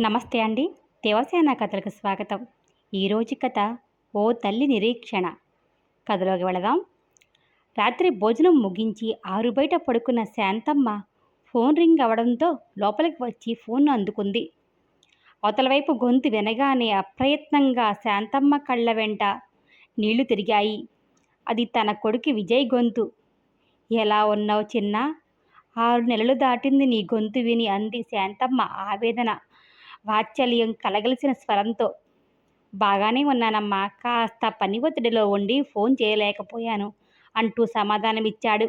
నమస్తే అండి. దేవసేన కథలకు స్వాగతం. ఈరోజు కథ ఓ తల్లి నిరీక్షణ. కథలోకి వెళదాం. రాత్రి భోజనం ముగించి ఆరు బయట పడుకున్న శాంతమ్మ ఫోన్ రింగ్ అవడంతో లోపలికి వచ్చి ఫోన్ అందుకుంది. అవతల వైపు గొంతు వినగానే అప్రయత్నంగా శాంతమ్మ కళ్ళ వెంట నీళ్ళు తిరిగాయి. అది తన కొడుకు విజయ్ గొంతు. ఎలా ఉన్నావు చిన్న? ఆరు నెలలు దాటింది నీ గొంతు విని అంది శాంతమ్మ ఆవేదన. వాత్సల్యం కలగలిసిన స్వరంతో. బాగానే ఉన్నానమ్మా కాస్త పని ఒత్తిడిలో ఉండి ఫోన్ చేయలేకపోయాను అంటూ సమాధానమిచ్చాడు.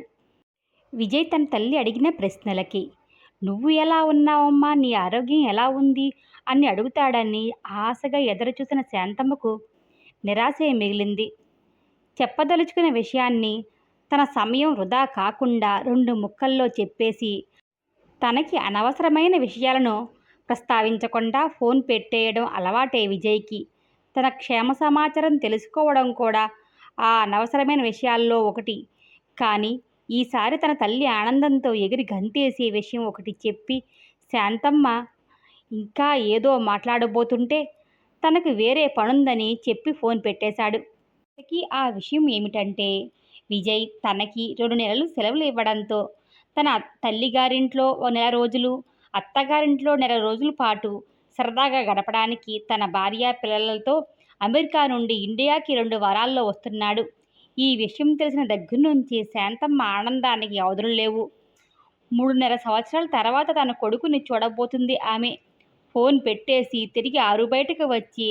విజయ్ తన తల్లి అడిగిన ప్రశ్నలకి నువ్వు ఎలా ఉన్నావమ్మా? నీ ఆరోగ్యం ఎలా ఉంది? అని అడుగుతాడని ఆశగా ఎదురుచూసిన శాంతమ్మకు నిరాశే మిగిలింది. చెప్పదలుచుకున్న విషయాన్ని తన సమయం వృధా కాకుండా రెండు ముక్కల్లో చెప్పేసి తనకి అనవసరమైన విషయాలను ప్రస్తావించకుండా ఫోన్ పెట్టేయడం అలవాటే విజయ్కి. తన క్షేమ సమాచారం తెలుసుకోవడం కూడా ఆ అనవసరమైన విషయాల్లో ఒకటి. కానీ ఈసారి తన తల్లి ఆనందంతో ఎగిరి గంతేసే విషయం ఒకటి చెప్పి శాంతమ్మ ఇంకా ఏదో మాట్లాడబోతుంటే తనకు వేరే పనుందని చెప్పి ఫోన్ పెట్టేశాడు. ఆ విషయం ఏమిటంటే విజయ్ తనకి రెండు నెలలు సెలవులు ఇవ్వడంతో తన తల్లిగారింట్లో ఓ నెల రోజులు అత్తగారింట్లో నెల రోజుల పాటు సరదాగా గడపడానికి తన భార్య పిల్లలతో అమెరికా నుండి ఇండియాకి రెండు వారాల్లో వస్తున్నాడు. ఈ విషయం తెలిసిన దగ్గర నుంచి శాంతమ్మ ఆనందానికి అవధులు లేవు. మూడున్నర సంవత్సరాల తర్వాత తన కొడుకుని చూడబోతుంది ఆమె. ఫోన్ పెట్టేసి తిరిగి ఆరు బయటకు వచ్చి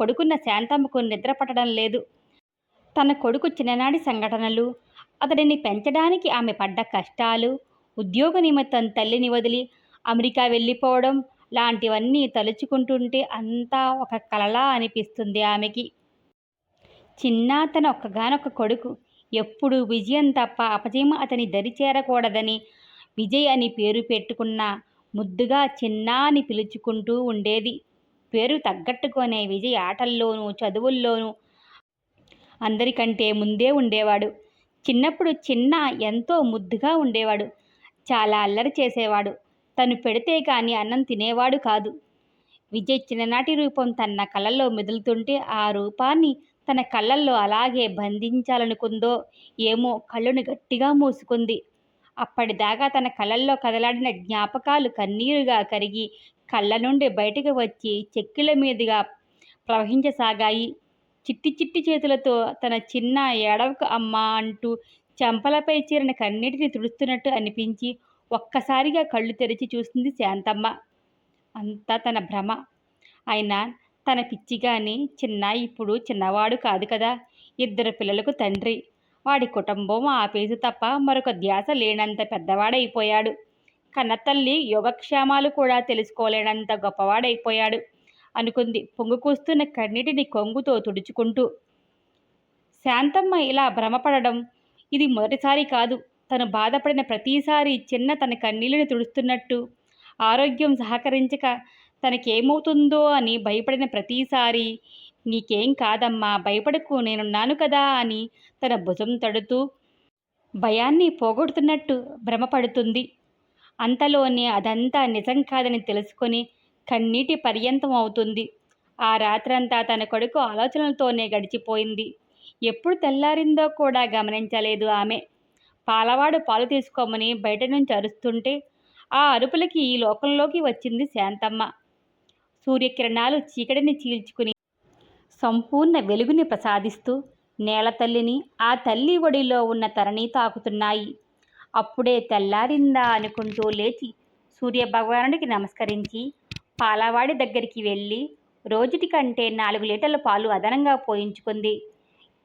పడుకున్న శాంతమ్మకు నిద్ర పట్టడం లేదు. తన కొడుకు చిన్ననాటి సంఘటనలు అతడిని పెంచడానికి ఆమె పడ్డ కష్టాలు ఉద్యోగ నిమిత్తం తల్లిని వదిలి అమెరికా వెళ్ళిపోవడం లాంటివన్నీ తలుచుకుంటుంటే అంతా ఒక కలలా అనిపిస్తుంది ఆమెకి. చిన్న తన ఒక్కగానొక్క కొడుకు. ఎప్పుడు విజయం తప్ప అపజయం అతని దరి చేరకూడదని విజయ్ అని పేరు పెట్టుకున్న ముద్దుగా చిన్న అని పిలుచుకుంటూ ఉండేది. పేరు తగ్గట్టుకొనే విజయ్ ఆటల్లోనూ చదువుల్లోనూ అందరికంటే ముందే ఉండేవాడు. చిన్నప్పుడు చిన్న ఎంతో ముద్దుగా ఉండేవాడు. చాలా అల్లరి చేసేవాడు. తను పెడితే కానీ అన్నం తినేవాడు కాదు. విజయ్ చిన్ననాటి రూపం తన కళ్ళల్లో మెదులుతుంటే ఆ రూపాన్ని తన కళ్ళల్లో అలాగే బంధించాలనుకుందో ఏమో కళ్ళను గట్టిగా మూసుకుంది. అప్పటిదాకా తన కళ్ళల్లో కదలాడిన జ్ఞాపకాలు కన్నీరుగా కరిగి కళ్ళ నుండి బయటకు వచ్చి చెక్కుల మీదుగా ప్రవహించసాగాయి. చిట్టి చిట్టి చేతులతో తన చిన్న ఏడవకు అమ్మ అంటూ చెంపలపై చీరిన కన్నీటిని తుడుస్తున్నట్టు అనిపించి ఒక్కసారిగా కళ్ళు తెరిచి చూస్తుంది శాంతమ్మ. అంతా తన భ్రమ. అయినా తన పిచ్చిగాని చిన్న ఇప్పుడు చిన్నవాడు కాదు కదా. ఇద్దరు పిల్లలకు తండ్రి. వాడి కుటుంబం ఆపేసి తప్ప మరొక ధ్యాస లేనంత పెద్దవాడైపోయాడు. కన్నతల్లి యోగక్షేమాలు కూడా తెలుసుకోలేనంత గొప్పవాడైపోయాడు. అనుకుంది పొంగు కూస్తున్న కన్నీటిని కొంగుతో తుడుచుకుంటూ. శాంతమ్మ ఇలా భ్రమపడడం ఇది మొదటిసారి కాదు. తను బాధపడిన ప్రతిసారి చిన్న తన కన్నీళ్ళని తుడుస్తున్నట్టు. ఆరోగ్యం సహకరించక తనకేమవుతుందో అని భయపడిన ప్రతిసారి నీకేం కాదమ్మా భయపడకు నేనున్నాను కదా అని తన భుజం తడుతూ భయాన్ని పోగొడుతున్నట్టు భ్రమపడుతుంది. అంతలోనే అదంతా నిజం కాదని తెలుసుకొని కన్నీటి పర్యంతం అవుతుంది. ఆ రాత్రంతా తన కొడుకు ఆలోచనలతోనే గడిచిపోయింది. ఎప్పుడు తెల్లారిందో కూడా గమనించలేదు ఆమె. పాలవాడు పాలు తీసుకోమని బయట నుంచి అరుస్తుంటే ఆ అరుపులకి ఈ లోకంలోకి వచ్చింది శాంతమ్మ. సూర్యకిరణాలు చీకటిని చీల్చుకుని సంపూర్ణ వెలుగుని ప్రసాదిస్తూ నేల తల్లిని ఆ తల్లి ఒడిలో ఉన్న తరణి తాకుతున్నాయి. అప్పుడే తెల్లారిందా అనుకుంటూ లేచి సూర్యభగవానుడికి నమస్కరించి పాలవాడి దగ్గరికి వెళ్ళి రోజుటి కంటే నాలుగు లీటర్ల పాలు అదనంగా పోయించుకుంది.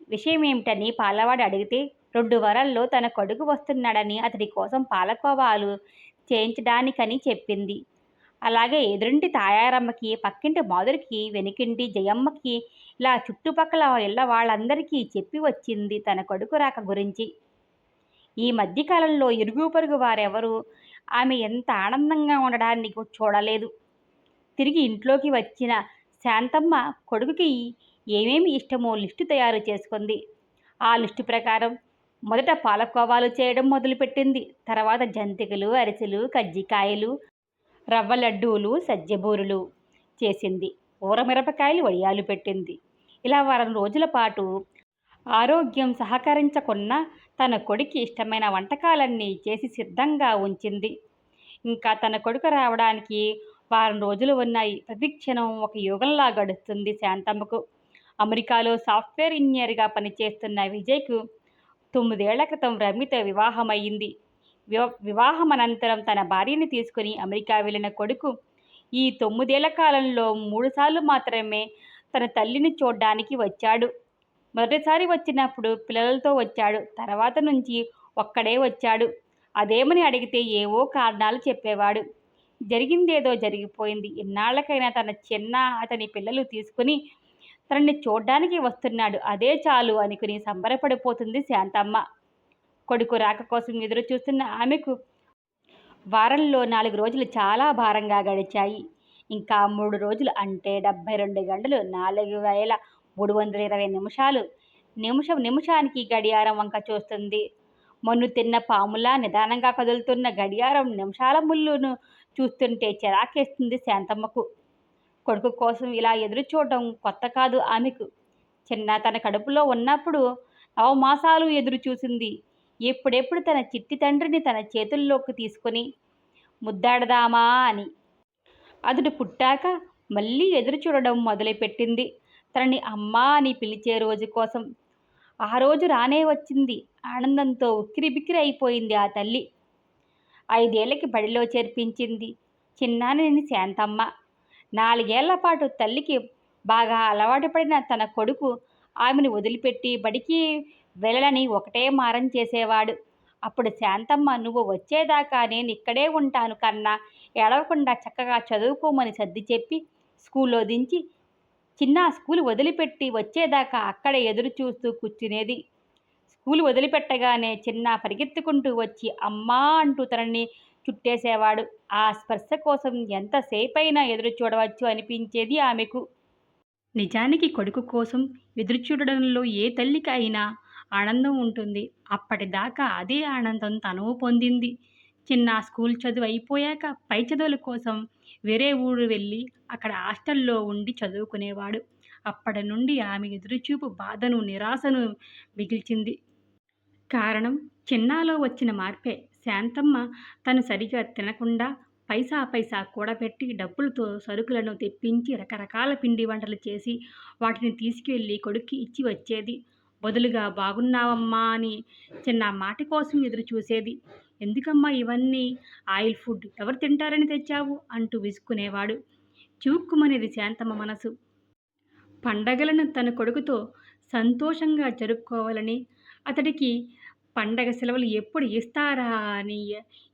విషయం ఏమిటని పాలవాడు అడిగితే రెండు వరల్లో తన కొడుకు వస్తున్నాడని అతడి కోసం పాలకోవాలు చేయించడానికని చెప్పింది. అలాగే ఎదురింటి తాయారమ్మకి పక్కింటి మాధురికి వెనుకింటి జయమ్మకి ఇలా చుట్టుపక్కల ఇళ్ళ వాళ్ళందరికీ చెప్పి వచ్చింది తన కొడుకు రాక గురించి. ఈ మధ్యకాలంలో ఇరుగు పొరుగు వారెవరు? ఆమె ఎంత ఆనందంగా ఉండడాన్ని చూడలేదు. తిరిగి ఇంట్లోకి వచ్చిన శాంతమ్మ కొడుకుకి ఏమేమి ఇష్టమో లిస్టు తయారు చేసుకుంది. ఆ లిస్టు ప్రకారం మొదట పాలకోవాలు చేయడం మొదలుపెట్టింది. తర్వాత జంతికలు అరిసెలు కజ్జికాయలు రవ్వ లడ్డూలు సజ్జబూరులు చేసింది. ఊరమిరపకాయలు వడియాలు పెట్టింది. ఇలా వారం రోజుల పాటు ఆరోగ్యం సహకరించకున్నా తన కొడుకు ఇష్టమైన వంటకాలన్నీ చేసి సిద్ధంగా ఉంచింది. ఇంకా తన కొడుకు రావడానికి వారం రోజులు ఉన్నాయి. ప్రతిక్షణం ఒక యుగంలా గడుస్తుంది శాంతమ్మకు. అమెరికాలో సాఫ్ట్వేర్ ఇంజనీర్గా పనిచేస్తున్న విజయ్కు తొమ్మిదేళ్ళ క్రితం రమ్యతో వివాహమయ్యింది. వివాహం అనంతరం తన భార్యని తీసుకుని అమెరికా వెళ్ళిన కొడుకు ఈ తొమ్మిదేళ్ళ కాలంలో మూడుసార్లు మాత్రమే తన తల్లిని చూడ్డానికి వచ్చాడు. మొదటిసారి వచ్చినప్పుడు పిల్లలతో వచ్చాడు. తర్వాత నుంచి ఒక్కడే వచ్చాడు. అదేమని అడిగితే ఏవో కారణాలు చెప్పేవాడు. జరిగిందేదో జరిగిపోయింది. ఇన్నాళ్ళకైనా తన చిన్న అతని పిల్లలు తీసుకుని తనని చూడ్డానికి వస్తున్నాడు. అదే చాలు అనుకుని సంబరపడిపోతుంది శాంతమ్మ. కొడుకు రాక కోసం ఎదురు చూస్తున్న ఆమెకు వారంలో నాలుగు రోజులు చాలా భారంగా గడిచాయి. ఇంకా మూడు రోజులు అంటే డెబ్బై రెండు గంటలు నాలుగు వేల మూడు వందల ఇరవై నిమిషాలు నిమిషం నిమిషానికి గడియారం వంక చూస్తుంది. మొన్ను తిన్న పాములా నిదానంగా కదులుతున్న గడియారం నిమిషాల ముళ్ళును చూస్తుంటే చిరాకేస్తుంది శాంతమ్మకు. కొడుకు కోసం ఇలా ఎదురు చూడడం కొత్త కాదు ఆమెకు. చిన్న తన కడుపులో ఉన్నప్పుడు నవమాసాలు ఎదురు చూసింది. ఎప్పుడెప్పుడు తన చిట్టి తండ్రిని తన చేతుల్లోకి తీసుకొని ముద్దాడదామా అని. అతడు పుట్టాక మళ్ళీ ఎదురు చూడడం మొదలుపెట్టింది. తనని అమ్మా అని పిలిచే రోజు కోసం. ఆ రోజు రానే వచ్చింది. ఆనందంతో ఉక్కిరి బిక్కిరి అయిపోయింది ఆ తల్లి. ఐదేళ్ళకి బడిలో చేర్పించింది. చిన్నాని శాంతమ్మ. నాలుగేళ్ళ పాటు తల్లికి బాగా అలవాటు పడిన తన కొడుకు ఆమెను వదిలిపెట్టి బడికి వెళ్ళని ఒకటే మారం చేసేవాడు. అప్పుడు శాంతమ్మ నువ్వు వచ్చేదాకా నేను ఇక్కడే ఉంటాను కన్నా ఏడవకుండా చక్కగా చదువుకోమని సర్ది చెప్పి స్కూల్లో దించి చిన్న స్కూల్ వదిలిపెట్టి వచ్చేదాకా అక్కడే ఎదురు చూస్తూ కూర్చునేది. స్కూల్ వదిలిపెట్టగానే చిన్న పరిగెత్తుకుంటూ వచ్చి అమ్మా అంటూ తనని చుట్టేసేవాడు. ఆ స్పర్శ కోసం ఎంతసేపైనా ఎదురు చూడవచ్చు అనిపించేది ఆమెకు. నిజానికి కొడుకు కోసం ఎదురు చూడడంలో ఏ తల్లికి అయినా ఆనందం ఉంటుంది. అప్పటిదాకా అదే ఆనందం తను పొందింది. చిన్న స్కూల్ చదువు అయిపోయాక పై చదువుల కోసం వేరే ఊరు వెళ్ళి అక్కడ హాస్టల్లో ఉండి చదువుకునేవాడు. అప్పటి నుండి ఆమె ఎదురుచూపు బాధను నిరాశను మిగిల్చింది. కారణం చిన్నాలో వచ్చిన మార్పే. శాంతమ్మ తను సరిగా తినకుండా పైసా పైసా కూడబెట్టి డబ్బులతో సరుకులను తెప్పించి రకరకాల పిండి వంటలు చేసి వాటిని తీసుకెళ్ళి కొడుక్కి ఇచ్చి వచ్చేది. బదులుగా బాగున్నావమ్మా అని చిన్న మాట కోసం ఎదురు చూసేది. ఎందుకమ్మా ఇవన్నీ? ఆయిల్ ఫుడ్ ఎవరు తింటారని తెచ్చావు? అంటూ విసుక్కునేవాడు. చివుక్కుమనేది శాంతమ్మ మనసు. పండగలను తన కొడుకుతో సంతోషంగా జరుపుకోవాలని అతడికి పండగ సెలవులు ఎప్పుడు ఇస్తారా అని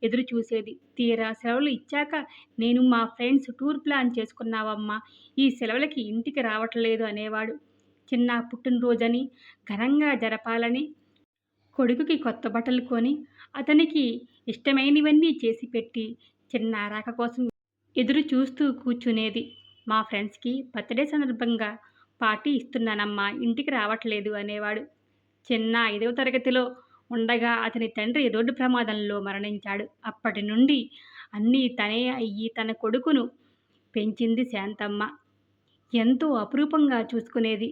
ఎదురు చూసేది. తీరా సెలవులు ఇచ్చాక నేను మా ఫ్రెండ్స్ టూర్ ప్లాన్ చేసుకున్నావమ్మా ఈ సెలవులకి ఇంటికి రావట్లేదు అనేవాడు. చిన్న పుట్టినరోజని ఘనంగా జరపాలని కొడుకుకి కొత్త బట్టలు కొని అతనికి ఇష్టమైనవన్నీ చేసి పెట్టి చిన్న రాక కోసం ఎదురు చూస్తూ కూర్చునేది. మా ఫ్రెండ్స్కి బర్త్డే సందర్భంగా పార్టీ ఇస్తున్నానమ్మా ఇంటికి రావట్లేదు అనేవాడు. చిన్న ఐదవ తరగతిలో ఉండగా అతని తండ్రి రోడ్డు ప్రమాదంలో మరణించాడు. అప్పటి నుండి అన్నీ తనే అయ్యి తన కొడుకును పెంచింది శాంతమ్మ. ఎంతో అపురూపంగా చూసుకునేది.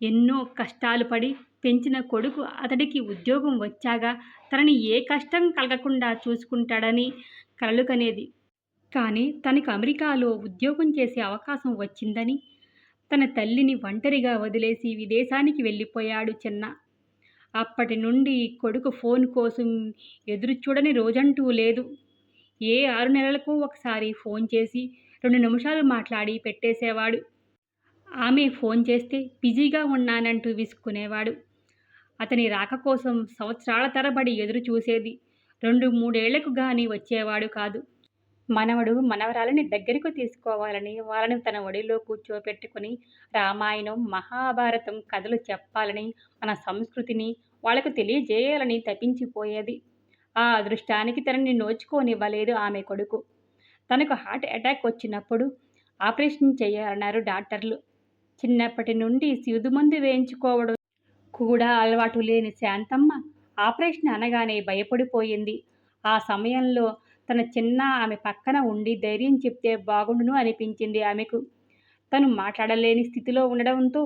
ఎన్నో కష్టాలు పడి పెంచిన కొడుకు అతడికి ఉద్యోగం వచ్చాగా తనని ఏ కష్టం కలగకుండా చూసుకుంటాడని కలలు కనేది కానీ తనకు అమెరికాలో ఉద్యోగం చేసే అవకాశం వచ్చిందని తన తల్లిని ఒంటరిగా వదిలేసి విదేశానికి వెళ్ళిపోయాడు చిన్న అప్పటి నుండి కొడుకు ఫోన్ కోసం ఎదురు చూడని రోజంటూ లేదు. ఏ ఆరు నెలలకు ఒకసారి ఫోన్ చేసి రెండు నిమిషాలు మాట్లాడి పెట్టేసేవాడు. ఆమె ఫోన్ చేస్తే బిజీగా ఉన్నానంటూ విసుక్కునేవాడు. అతని రాక కోసం సంవత్సరాల తరబడి ఎదురు చూసేది రెండు మూడేళ్ళకు గాని వచ్చేవాడు కాదు. మనవడు మనవరాలని దగ్గరకు తీసుకోవాలని వాళ్ళని తన ఒడిలో కూర్చోపెట్టుకుని రామాయణం మహాభారతం కథలు చెప్పాలని మన సంస్కృతిని వాళ్ళకు తెలియజేయాలని తప్పించిపోయేది ఆ అదృష్టానికి తనని నోచుకోనివ్వలేదు ఆమె కొడుకు. తనకు హార్ట్ అటాక్ వచ్చినప్పుడు ఆపరేషన్ చేయాలన్నారు డాక్టర్లు. చిన్నప్పటి నుండి మందు వేయించుకోవడం కూడా అలవాటు లేని శాంతమ్మ ఆపరేషన్ అనగానే భయపడిపోయింది. ఆ సమయంలో తన చిన్న ఆమె పక్కన ఉండి ధైర్యం చెప్తే బాగుండును అనిపించింది ఆమెకు. తను మాట్లాడలేని స్థితిలో ఉండడంతో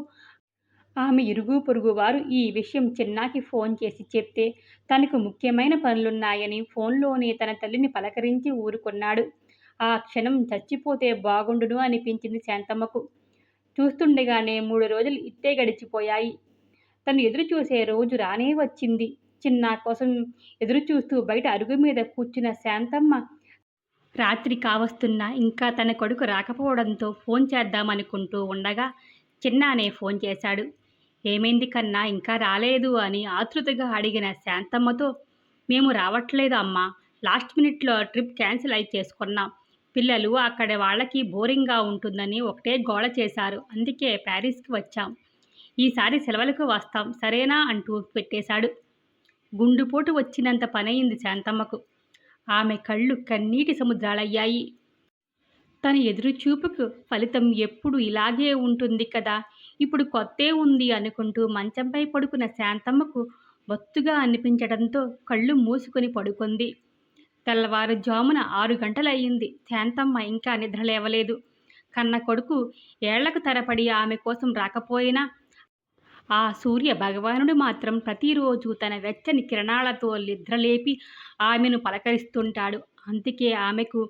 ఆమె ఇరుగు పొరుగు వారు ఈ విషయం చిన్నాకి ఫోన్ చేసి చెప్తే తనకు ముఖ్యమైన పనులున్నాయని ఫోన్లోనే తన తల్లిని పలకరించి ఊరుకున్నాడు. ఆ క్షణం చచ్చిపోతే బాగుండును అనిపించింది శాంతమ్మకు. చూస్తుండగానే మూడు రోజులు ఇట్టే గడిచిపోయాయి. తను ఎదురు చూసే రోజు రానే వచ్చింది. చిన్న కోసం ఎదురు చూస్తూ బయట అరుగు మీద కూర్చున్న శాంతమ్మ రాత్రి కావస్తున్నా ఇంకా తన కొడుకు రాకపోవడంతో ఫోన్ చేద్దామనుకుంటూ ఉండగా చిన్నానే ఫోన్ చేశాడు. ఏమైంది కన్నా ఇంకా రాలేదు అని ఆతృతగా అడిగిన శాంతమ్మతో మేము రావట్లేదు అమ్మా లాస్ట్ మినిట్లో ట్రిప్ క్యాన్సిల్ అయి చేసుకున్నాం. పిల్లలు అక్కడ వాళ్ళకి బోరింగ్గా ఉంటుందని ఒకటే గోళ చేశారు అందుకే ప్యారిస్కి వచ్చాం. ఈసారి సెలవులకు వస్తాం సరేనా? అంటూ పెట్టేశాడు. గుండుపోటు వచ్చినంత పనయింది శాంతమ్మకు. ఆమె కళ్ళు కన్నీటి సముద్రాలయ్యాయి. తన ఎదురుచూపుకు ఫలితం ఎప్పుడు ఇలాగే ఉంటుంది కదా? ఇప్పుడు కొత్తే ఉంది అనుకుంటూ మంచంపై పడుకున్న శాంతమ్మకు బొత్తుగా అనిపించడంతో కళ్ళు మూసుకొని పడుకుంది. తెల్లవారుజామున ఆరు గంటలయ్యింది. శాంతమ్మ ఇంకా నిద్రలేవలేదు. కన్న కొడుకు ఏళ్ళకు తరపడి ఆమె కోసం రాకపోయినా ఆ సూర్య భగవానుడు మాత్రం ప్రతిరోజు తన వెచ్చని కిరణాలతో నిద్రలేపి ఆమెను పలకరిస్తుంటాడు. అందుకే ఆమెకు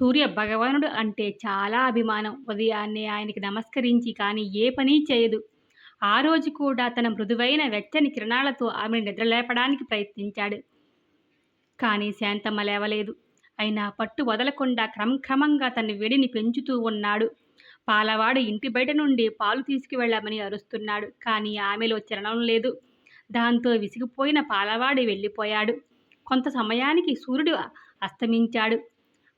సూర్య భగవానుడు అంటే చాలా అభిమానం. ఉదయాన్నే ఆయనకి నమస్కరించి కానీ ఏ పని చేయదు. ఆ రోజు కూడా తన మృదువైన వెచ్చని కిరణాలతో ఆమెను నిద్రలేపడానికి ప్రయత్నించాడు. కానీ శాంతమ్మ లేవలేదు. అయినా పట్టు వదలకుండా క్రమక్రమంగా తన వేడిని పెంచుతూ ఉన్నాడు. పాలవాడు ఇంటి బయట నుండి పాలు తీసుకువెళ్ళమని అరుస్తున్నాడు. కానీ ఆమెలో చలనం లేదు. దాంతో విసిగిపోయిన పాలవాడి వెళ్ళిపోయాడు. కొంత సమయానికి సూర్యుడు అస్తమించాడు.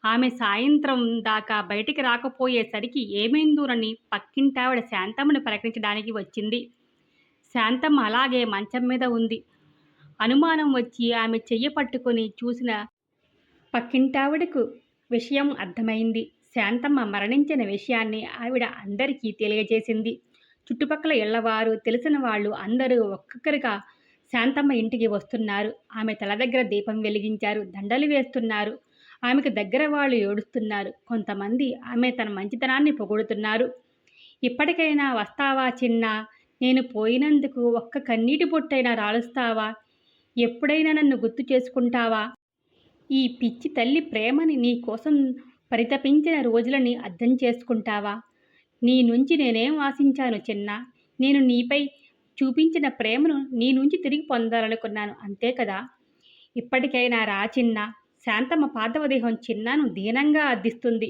ఆమె సాయంత్రం దాకా బయటికి రాకపోయేసరికి ఏమైందోనని పక్కింటావిడ శాంతమ్మను ప్రకటించడానికి వచ్చింది. శాంతమ్మ అలాగే మంచం మీద ఉంది. అనుమానం వచ్చి ఆమె చెయ్యి పట్టుకొని చూసిన పక్కింటావిడకు విషయం అర్థమైంది. శాంతమ్మ మరణించిన విషయాన్ని ఆవిడ అందరికీ తెలియజేసింది. చుట్టుపక్కల ఇళ్ళవారు తెలిసిన వాళ్ళు అందరూ ఒక్కొక్కరిగా శాంతమ్మ ఇంటికి వస్తున్నారు. ఆమె తల దగ్గర దీపం వెలిగించారు దండలు వేస్తున్నారు. ఆమెకు దగ్గర వాళ్ళు ఏడుస్తున్నారు. కొంతమంది ఆమె తన మంచితనాన్ని పొగుడుతున్నారు. ఇప్పటికైనా వస్తావా చిన్న? నేను పోయినందుకు ఒక్క కన్నీటి పొట్టైనా రాలుస్తావా? ఎప్పుడైనా నన్ను గుర్తు చేసుకుంటావా? ఈ పిచ్చి తల్లి ప్రేమని నీ కోసం పరితపించిన రోజులని అర్థం చేసుకుంటావా? నీ నుంచి నేనేం ఆశించాను చిన్న? నేను నీపై చూపించిన ప్రేమను నీ నుంచి తిరిగి పొందాలనుకున్నాను అంతే కదా? ఇప్పటికైనా రా చిన్న. శాంతమ్మ పాతవదేహం చిన్నాను దీనంగా అర్థిస్తుంది.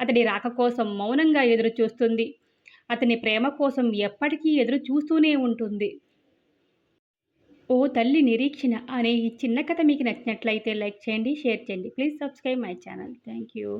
అతడి రాక కోసం మౌనంగా ఎదురు చూస్తుంది అతని ప్రేమ కోసం ఎప్పటికీ ఎదురు చూస్తూనే ఉంటుంది. ఓ తల్లి నిరీక్షణ అనే ఈ చిన్న కథ మీకు నచ్చినట్లయితే లైక్ చేయండి షేర్ చేయండి. Please subscribe my channel. Thank you.